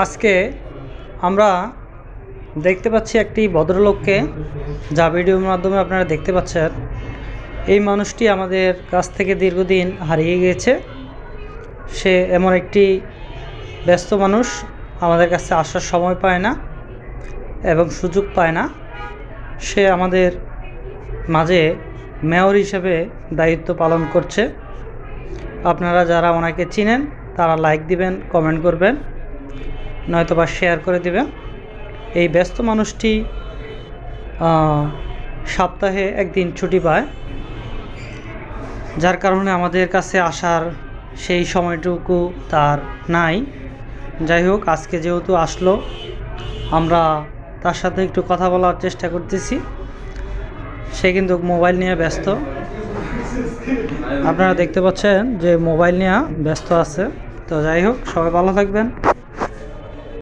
আজকে আমরা দেখতে পাচ্ছি একটি ভদ্রলোককে, যা ভিডিওর মাধ্যমে আপনারা দেখতে পাচ্ছেন। এই মানুষটি আমাদের কাছ থেকে দীর্ঘদিন হারিয়ে গিয়েছে। সে এমন একটি ব্যস্ত মানুষ, আমাদের কাছে আসার সময় পায় না এবং সুযোগ পায় না। সে আমাদের মাঝে মেয়র হিসেবে দায়িত্ব পালন করছে। আপনারা যারা ওনাকে চিনেন, তারা লাইক দিবেন, কমেন্ট করবেন। নয়তো বা শেয়ার করে দিবেন এই ব্যস্ত মানুষটি সপ্তাহে একদিন ছুটি পায়, যার কারণে আমাদের কাছে আসার সেই সময়টুকু তার নাই। যাই হোক, আজকে যেহেতু আসলো, আমরা তার সাথে একটু কথা বলার চেষ্টা করতেছি। সে কিন্তু মোবাইল নিয়ে ব্যস্ত। আপনারা দেখতে পাচ্ছেন যে মোবাইল নিয়ে ব্যস্ত আছে। তো যাই হোক, সবাই ভালো থাকবেন।